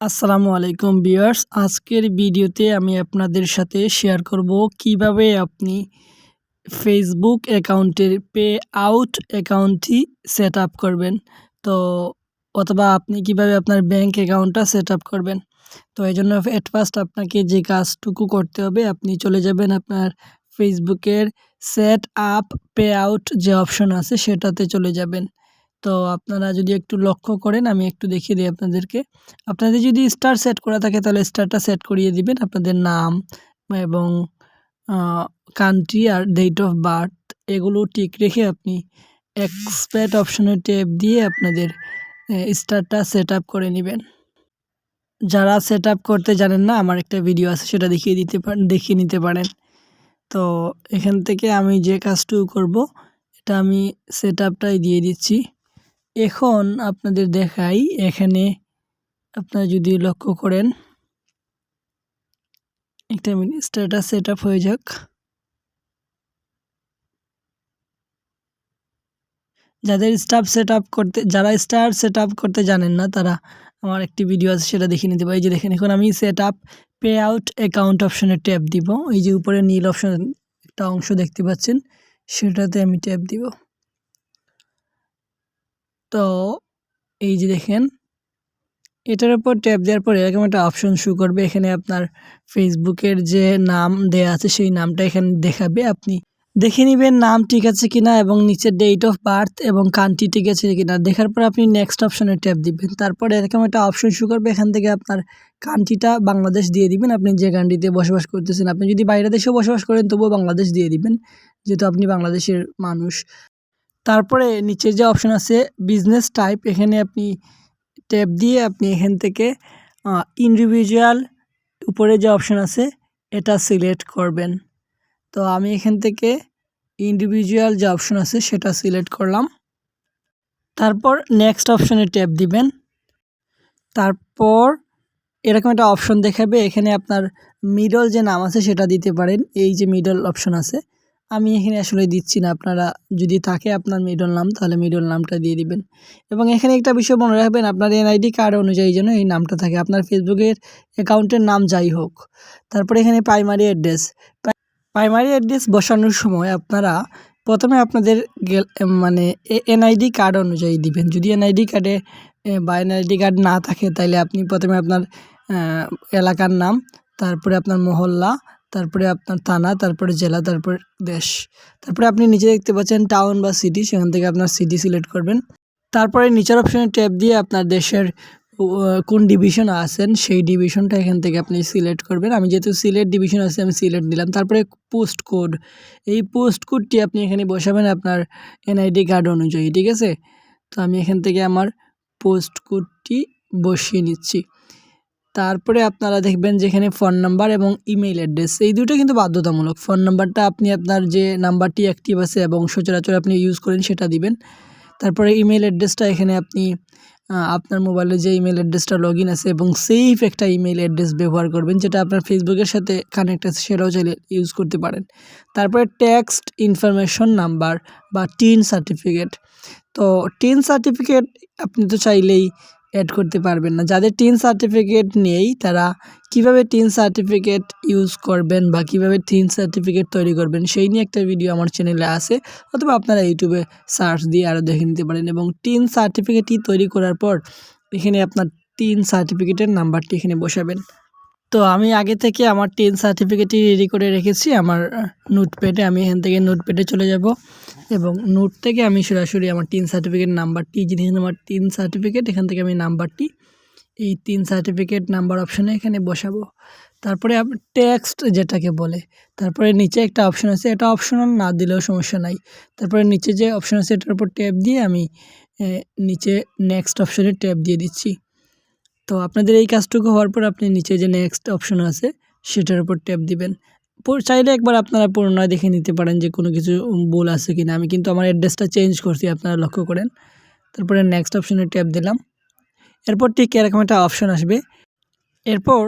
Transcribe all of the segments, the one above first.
আসসালামু আলাইকুম ভিউয়ার্স। আজকের ভিডিওতে আমি আপনাদের সাথে শেয়ার করব কীভাবে আপনি ফেসবুক অ্যাকাউন্টের পে আউট অ্যাকাউন্টটি সেট আপ করবেন। তো, অথবা আপনি কীভাবে আপনার ব্যাংক অ্যাকাউন্টটা সেট আপ করবেন। তো এই জন্য অ্যাট ফার্স্ট আপনাকে যে কাজটুকু করতে হবে, আপনি চলে যাবেন আপনার ফেসবুকের সেট আপ পে আউট যে অপশন আছে, সেটাতে চলে যাবেন। তো আপনারা যদি একটু লক্ষ্য করেন, আমি একটু দেখিয়ে দিই আপনাদেরকে। আপনাদের যদি স্টার সেট করা থাকে, তাহলে স্টারটা সেট করিয়ে দিবেন। আপনাদের নাম এবং কান্ট্রি আর ডেট অফ বার্থ এগুলো ঠিক রেখে আপনি এক্সপ্যাট অপশনের ট্যাপ দিয়ে আপনাদের স্টারটা সেট আপ করে নেবেন। যারা সেট আপ করতে জানেন না, আমার একটা ভিডিও আছে, সেটা দেখিয়ে দিতে পারেন দেখিয়ে নিতে পারেন। তো এখান থেকে আমি যে কাজটুকু করব, এটা আমি সেট আপটাই দিয়ে দিচ্ছি। এখন আপনাদের দেখাই, এখানে আপনারা যদি লক্ষ্য করেন, একটা মিনিট স্ট্যাটাস সেট আপ হয়ে যাক। যাদের স্টাফ সেট আপ করতে, যারা স্টার সেট আপ করতে জানেন না, তারা আমার একটি ভিডিও আছে, সেটা দেখে নিতে পারি যে দেখেন, এখন আমি set up pay out account অপশনে ট্যাপ দিব। এই যে উপরে নীল অপশন একটা অংশ দেখতে পাচ্ছেন, সেটাতে আমি ট্যাপ দিব। তো এই যে দেখেন, এটার উপর ট্যাপ দেওয়ার পর এরকম একটা অপশন শু করবে। এখানে আপনার ফেসবুকের যে নাম দেয়া আছে, সেই নামটা এখানে দেখাবে আপনি। দেখে নেবেন নাম ঠিক আছে কিনা এবং নিচের ডেট অফ বার্থ এবং কান্ট্রি ঠিক আছে কিনা। দেখার পর আপনি নেক্সট অপশনে ট্যাপ দিবেন। তারপরে এরকম একটা অপশন শু করবে। এখান থেকে আপনার কান্ট্রিটা বাংলাদেশ দিয়ে দিবেন। আপনি যে কান্ট্রিতে বসবাস করতেছেন, আপনি যদি বাইরে দেশেও বসবাস করেন, তবুও বাংলাদেশ দিয়ে দিবেন, যেহেতু আপনি বাংলাদেশের মানুষ। তারপরে নিচে যে অপশন আছে বিজনেস টাইপ এখানে আপনি ট্যাপ দিয়ে আপনি এখান থেকে ইন্ডিভিজুয়াল উপরে যে অপশন আছে, এটা সিলেক্ট করবেন। তো আমি এখান থেকে ইন্ডিভিজুয়াল যে অপশন আছে, সেটা সিলেক্ট করলাম। তারপর নেক্সট অপশনে ট্যাপ দিবেন। তারপর এরকম একটা অপশন দেখাবে, এখানে আপনার মিডল যে নাম আছে, সেটা দিতে পারেন। এই যে মিডল অপশন আছে আমি এখানে আসলে দিচ্ছি না। আপনারা যদি থাকে আপনার মিডল নাম তাহলে মিডল নামটা দিয়ে দিবেন। এবং এখানে একটা বিষয় মনে রাখবেন, আপনার এনআইডি কার্ড অনুযায়ী যেন এই নামটা থাকে। আপনার ফেসবুকের অ্যাকাউন্টের নাম যাই হোক। তারপরে এখানে প্রাইমারি অ্যাড্রেস প্রাইমারি অ্যাড্রেস বসানোর সময় আপনারা প্রথমে আপনাদের মানে এনআইডি কার্ড অনুযায়ী দিবেন। যদি এনআইডি কার্ডে বা এনআইডি কার্ড না থাকে তাহলে আপনি প্রথমে আপনার এলাকার নাম, তারপরে আপনার মহল্লা তারপরে আপনার থানা, তারপরে জেলা, তারপর দেশ। তারপরে আপনি নিচে দেখতে পাচ্ছেন টাউন বা সিটি সেখান থেকে আপনার সিটি সিলেক্ট করবেন। তারপরে নিচের অপশানে ট্যাপ দিয়ে আপনার দেশের কোন ডিভিশন আছেন, সেই ডিভিশনটা এখান থেকে আপনি সিলেক্ট করবেন। আমি যেহেতু সিলেট ডিভিশন আছে, আমি সিলেক্ট দিলাম তারপরে পোস্ট কোড এই পোস্ট কোডটি আপনি এখানে বসাবেন আপনার এনআইডি কার্ড অনুযায়ী, ঠিক আছে? তো আমি এখান থেকে আমার পোস্ট কোডটি বসিয়ে নিচ্ছি। তারপরে আপনারা দেখবেন যেখানে ফোন নাম্বার এবং ইমেইল অ্যাড্রেস, এই দুটো কিন্তু বাধ্যতামূলক। ফোন নাম্বারটা আপনি আপনার যে নাম্বারটি অ্যাক্টিভ আছে এবং সচরাচর আপনি ইউজ করেন সেটা দিবেন। তারপরে ইমেল অ্যাড্রেসটা এখানে আপনি আপনার মোবাইলে যে ইমেল অ্যাড্রেসটা লগ আছে এবং সেফ একটা ইমেল অ্যাড্রেস ব্যবহার করবেন, যেটা আপনার ফেসবুকের সাথে কানেক্ট আছে সেটাও চাইলে ইউজ করতে পারেন। তারপরে টেক্সট ইনফরমেশন নাম্বার বা টিন সার্টিফিকেট তো টিন সার্টিফিকেট আপনি তো চাইলেই অ্যাড করতে পারবেন না। যাদের টিন সার্টিফিকেট নেই, তারা কীভাবে টিন সার্টিফিকেট ইউজ করবেন বা কীভাবে টিন সার্টিফিকেট তৈরি করবেন, সেই নিয়ে একটা ভিডিও আমার চ্যানেলে আছে। অথবা আপনারা ইউটিউবে সার্চ দিয়ে আরও দেখে নিতে পারেন এবং টিন সার্টিফিকেটটি তৈরি করার পর এখানে আপনার টিন সার্টিফিকেটের নাম্বারটি এখানে বসাবেন। তো আমি আগে থেকে আমার টেন সার্টিফিকেটটি রেডি করে রেখেছি। আমার নোটপ্যাডে আমি এখান থেকে নোটপ্যাডে চলে যাব এবং নোট থেকে আমি সরাসরি আমার টিন সার্টিফিকেট নাম্বারটি যিনি আমার টিন সার্টিফিকেট এখান থেকে আমি নাম্বারটি এই তিন সার্টিফিকেট নাম্বার অপশানে এখানে বসাবো। তারপরে টেক্সট যেটাকে বলে, তারপরে নিচে একটা অপশান আছে, এটা অপশনাল না দিলেও সমস্যা নাই। তারপরে নিচে যে অপশান আছে, এটার উপর ট্যাপ দিয়ে আমি নিচে নেক্সট অপশানে ট্যাপ দিয়ে দিচ্ছি। তো আপনাদের এই কাজটুকু হওয়ার পর আপনি নিচে যে নেক্সট অপশন আছে, সেটার উপর ট্যাপ দিবেন। চাইলে একবার আপনারা পুনরায় দেখে নিতে পারেন যে কোনো কিছু ভুল আছে কিনা। আমি কিন্তু আমার অ্যাড্রেসটা চেঞ্জ করছি, আপনারা লক্ষ্য করেন। তারপরে নেক্সট অপশনে ট্যাপ দিলাম। এরপর ঠিক এরকম একটা অপশন আসবে। এরপর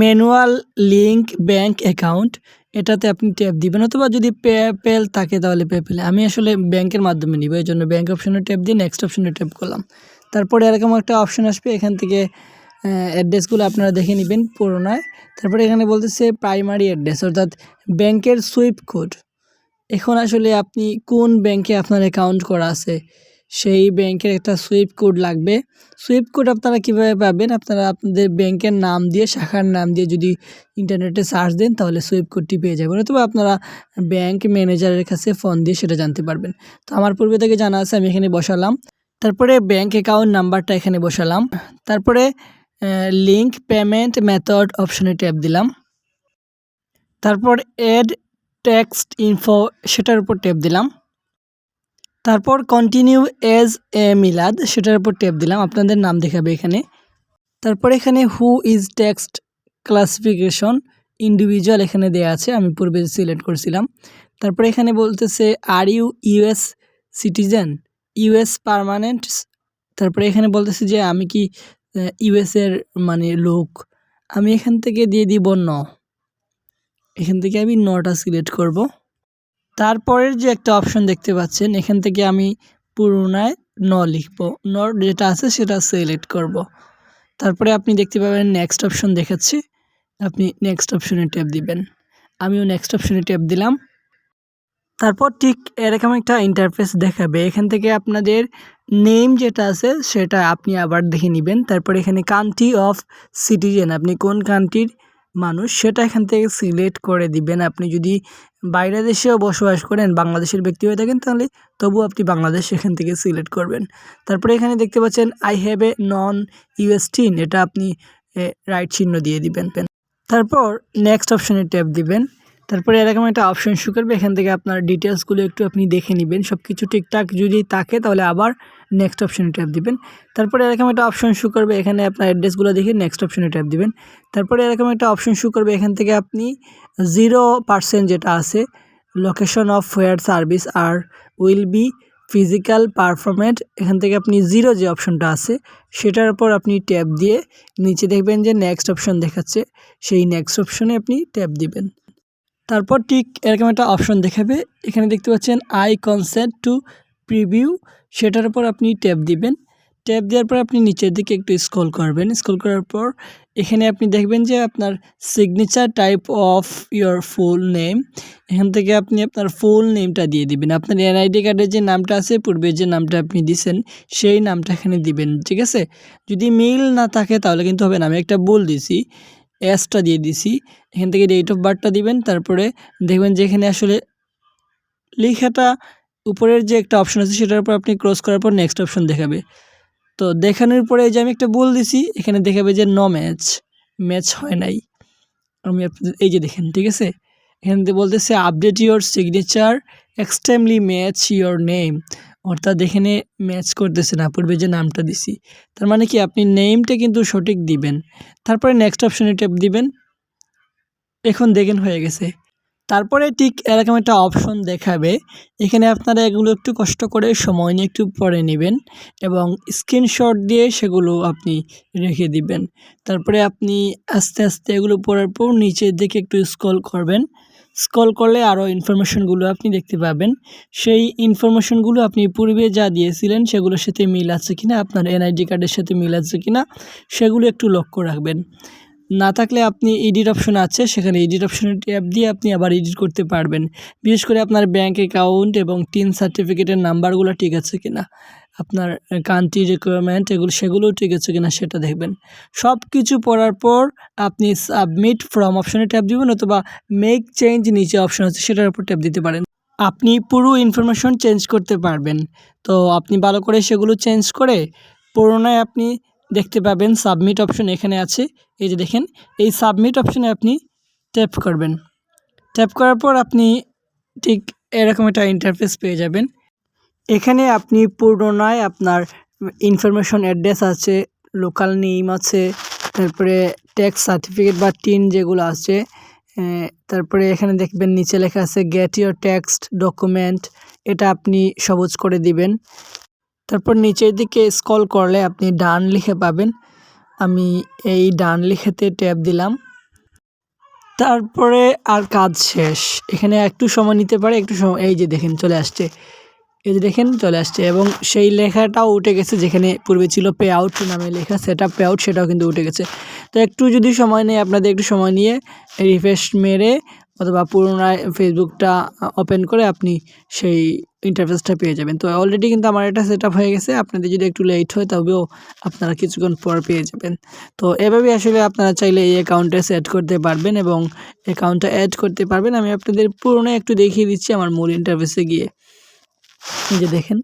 ম্যানুয়াল লিঙ্ক ব্যাঙ্ক অ্যাকাউন্ট এটাতে আপনি ট্যাপ দিবেন। অথবা যদি পেপ্যাল থাকে তাহলে পেপ্যালে আমি আসলে ব্যাংকের মাধ্যমে নিব, এই জন্য ব্যাঙ্ক অপশনে ট্যাপ দিয়ে নেক্সট অপশনে ট্যাপ করলাম। তারপরে এরকম একটা অপশন আসবে, এখান থেকে অ্যাড্রেসগুলো আপনারা দেখে নেবেন পুরোনায়। তারপরে এখানে বলতেছে প্রাইমারি অ্যাড্রেস অর্থাৎ ব্যাংকের সুইপ কোড এখন আসলে আপনি কোন ব্যাংকে আপনার অ্যাকাউন্ট করা আছে, সেই ব্যাংকের একটা সুইপ কোড লাগবে। সুইপ কোড আপনারা কীভাবে পাবেন? আপনারা আপনাদের ব্যাংকের নাম দিয়ে, শাখার নাম দিয়ে যদি ইন্টারনেটে সার্চ দেন, তাহলে সুইপ কোডটি পেয়ে যাবেন, অথবা আপনারা ব্যাংক ম্যানেজারের কাছে ফোন দিয়ে সেটা জানতে পারবেন। তো আমার পূর্বে থেকে জানা আছে, আমি এখানে বসালাম। তারপরে ব্যাংক অ্যাকাউন্ট নাম্বারটা এখানে বসালাম। তারপরে লিঙ্ক পেমেন্ট মেথড অপশনে ট্যাপ দিলাম। তারপর এড টেক্সট ইনফো সেটার উপর ট্যাপ দিলাম। তারপর কন্টিনিউ এজ এ মিলাদ সেটার উপর ট্যাপ দিলাম। আপনাদের নাম দেখাবে এখানে। তারপর এখানে who is text classification individual এখানে দেওয়া আছে। আমি পূর্বে সিলেক্ট করেছিলাম। তারপর এখানে বলতেছে are you US citizen US permanent তারপরে এখানে বলতেছে যে, আমি কি ইউএসের মানে লোক, আমি এখান থেকে দিয়ে দিব ন। এখান থেকে আমি নটা সিলেক্ট করব। তারপরের যে একটা অপশন দেখতে পাচ্ছেন, এখান থেকে আমি পুরোনায় ন লিখব। ন যেটা আছে সেটা সিলেক্ট করব। তারপরে আপনি দেখতে পাবেন নেক্সট অপশন দেখাচ্ছি। আপনি নেক্সট অপশনে ট্যাপ দিবেন। আমিও নেক্সট অপশনে ট্যাপ দিলাম। তারপর ঠিক এরকম একটা ইন্টারফেস দেখাবে। এখান থেকে আপনাদের নেম যেটা আছে, সেটা আপনি আবার দেখে নেবেন। তারপর এখানে কান্ট্রি অফ সিটিজেন আপনি কোন কান্ট্রির মানুষ, সেটা এখান থেকে সিলেক্ট করে দিবেন। আপনি যদি বাইরে দেশেও বসবাস করেন, বাংলাদেশের ব্যক্তি হয়ে থাকেন, তাহলে তবু আপনি বাংলাদেশ এখান থেকে সিলেক্ট করবেন। তারপরে এখানে দেখতে পাচ্ছেন আই হ্যাভ এ নন ইউএসটিন এটা আপনি রাইট চিহ্ন দিয়ে দিবেন। তারপর নেক্সট অপশনে ট্যাপ দিবেন। তারপরে এরকম একটা অপশন শু করবে, এখান থেকে আপনার ডিটেলসগুলো একটু আপনি দেখে নেবেন। সব কিছু ঠিকঠাক যদি থাকে তাহলে আবার নেক্সট অপশনে ট্যাপ দিবেন। তারপরে এরকম একটা অপশন শু করবে, এখানে আপনার অ্যাড্রেসগুলো দেখে নেক্সট অপশনে ট্যাপ দিবেন। তারপরে এরকম একটা অপশন শু করবে, এখান থেকে আপনি জিরো পার্সেন্ট যেটা আছে location of fair service are will be physical performance এখান থেকে আপনি জিরো যে অপশনটা আছে, সেটার উপর আপনি ট্যাপ দিয়ে নিচে দেখবেন যে নেক্সট অপশন দেখাচ্ছে, সেই নেক্সট অপশনে আপনি ট্যাপ দিবেন। তারপর ঠিক এরকম একটা অপশন দেখাবে। এখানে দেখতে পাচ্ছেন আই কনসেন্ট টু প্রিভিউ সেটার উপর আপনি ট্যাপ দিবেন। ট্যাপ দেওয়ার পর আপনি নিচের দিকে একটু স্ক্রল করবেন। স্ক্রল করার পর এখানে আপনি দেখবেন যে আপনার signature type of your full name এখান থেকে আপনি আপনার ফুল নেমটা দিয়ে দিবেন। আপনার এনআইডি কার্ডের যে নামটা আছে পূর্বে যে নামটা আপনি দিছেন, সেই নামটা এখানে দিবেন, ঠিক আছে? যদি মেইল না থাকে তাহলে কিন্তু হবে না। আমি একটা বল দিছি। এসটা দিয়ে দিছি। এখান থেকে ডেট অফ বার্থটা দিবেন, তারপরে দেখবেন যে এখানে আসলে লেখাটা উপরের যে একটা অপশন আছে সেটার উপর আপনি ক্রস করার পর নেক্সট অপশন দেখাবে। তো দেখানোর পরে যে আমি একটা বল দিছি, এখানে দেখাবে যে ন ম্যাচ ম্যাচ হয় নাই। আমি এই যে দেখেন, ঠিক আছে? এখানে বলতেছে update your signature extremely match your name অর্থাৎ এখানে ম্যাচ করতেছে না পূর্বে যে নামটা দিছি। তার মানে কি আপনি নেমটা কিন্তু সঠিক দিবেন। তারপরে নেক্সট অপশনে ট্যাপ দিবেন। এখন দেখেন হয়ে গেছে। তারপরে ঠিক এরকম একটা অপশন দেখাবে। এখানে আপনারা এগুলো একটু কষ্ট করে সময় নিয়ে একটু পরে নেবেন এবং স্ক্রিনশট দিয়ে সেগুলো আপনি রেখে দিবেন। তারপরে আপনি আস্তে আস্তে এগুলো পড়ার পর নিচের দিকে একটু স্ক্রল করবেন। স্ক্রল করলে আরও ইনফরমেশনগুলো আপনি দেখতে পাবেন। সেই ইনফরমেশনগুলো আপনি পূর্বে যা দিয়েছিলেন সেগুলোর সাথে মিল আছে কিনা, আপনার এনআইডি কার্ডের সাথে মিল আছে কিনা, সেগুলো একটু লক্ষ্য রাখবেন। না থাকলে আপনি এডিট অপশন আছে, সেখানে এডিট অপশনে ট্যাপ দিয়ে আপনি আবার এডিট করতে পারবেন। বিশেষ করে আপনার ব্যাঙ্ক অ্যাকাউন্ট এবং টিন সার্টিফিকেটের নাম্বারগুলো ঠিক আছে কিনা, আপনার কান্ট্রি রিকোয়ারমেন্ট এগুলো, সেগুলোও ঠিক আছে কিনা সেটা দেখবেন। সব কিছু পড়ার পর আপনি সাবমিট ফ্রম অপশনে ট্যাপ দিবেন অথবা মেক চেঞ্জ নিচে অপশন আছে, সেটার উপর ট্যাপ দিতে পারেন। আপনি পুরো ইনফরমেশন চেঞ্জ করতে পারবেন। তো আপনি ভালো করে সেগুলো চেঞ্জ করে পুরোনায় আপনি দেখতে পাবেন সাবমিট অপশন এখানে আছে। এই যে দেখেন, এই সাবমিট অপশনে আপনি ট্যাপ করবেন। ট্যাপ করার পর আপনি ঠিক এরকম একটা ইন্টারফেস পেয়ে যাবেন। এখানে আপনি পুনরায় আপনার ইনফরমেশন অ্যাড্রেস আছে লোকাল নেম আছে, তারপরে ট্যাক্স সার্টিফিকেট বা টিন যেগুলো আছে তারপরে এখানে দেখবেন নিচে লেখা আছে গেট ইউর ট্যাক্সড ডকুমেন্ট এটা আপনি সবুজ করে দিবেন। তারপর নিচের দিকে স্কল করলে আপনি ডান লিখে পাবেন। আমি এই ডান লিখেতে ট্যাপ দিলাম। তারপরে আর কাজ শেষ। এখানে একটু সময় নিতে পারে, একটু সময় এই যে দেখেন চলে আসছে। এই যে দেখেন চলে আসছে এবং সেই লেখাটাও উঠে গেছে যেখানে পূর্বে ছিল পে আউট নামে লেখা সেটা পে আউট সেটাও কিন্তু উঠে গেছে। তো একটু যদি সময় নেই, আপনাদের একটু সময় নিয়ে রিফ্রেশ মেরে অথবা পুনরায় ফেসবুকটা ওপেন করে আপনি সেই ইন্টারফেসটা পেয়ে যাবেন। তো অলরেডি কিন্তু আমার এটা সেট হয়ে গেছে। আপনাদের যদি একটু লেট হয়, তবেও আপনারা কিছুক্ষণ পর পেয়ে যাবেন। তো এভাবেই আসলে আপনারা চাইলে এই অ্যাকাউন্টে সেট করতে পারবেন এবং অ্যাকাউন্টটা অ্যাড করতে পারবেন। আমি আপনাদের পুরোনো একটু দেখিয়ে দিচ্ছি আমার মূল ইন্টারফেসে গিয়ে। এই যে দেখেন।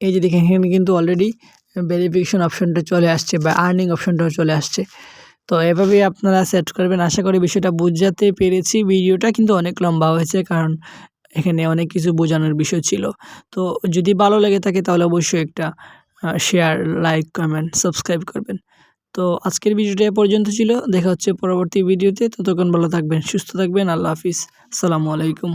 এই যে দেখেন, এখানে কিন্তু অলরেডি ভেরিফিকেশন অপশনটা চলে আসছে বা আর্নিং অপশনটাও চলে আসছে। তো এভাবেই আপনারা সেট করবেন। আশা করি বিষয়টা বুঝাতে পেরেছি। ভিডিওটা কিন্তু অনেক লম্বা হয়েছে, কারণ এখানে অনেক কিছু বোঝানোর বিষয় ছিল। তো যদি ভালো লেগে থাকে তাহলে অবশ্যই একটা শেয়ার লাইক কমেন্ট সাবস্ক্রাইব করবেন। তো আজকের ভিডিওটা এ পর্যন্ত ছিল। দেখা হচ্ছে পরবর্তী ভিডিওতে। ততক্ষণ ভালো থাকবেন, সুস্থ থাকবেন। আল্লাহ হাফিজ। সালামু আলাইকুম।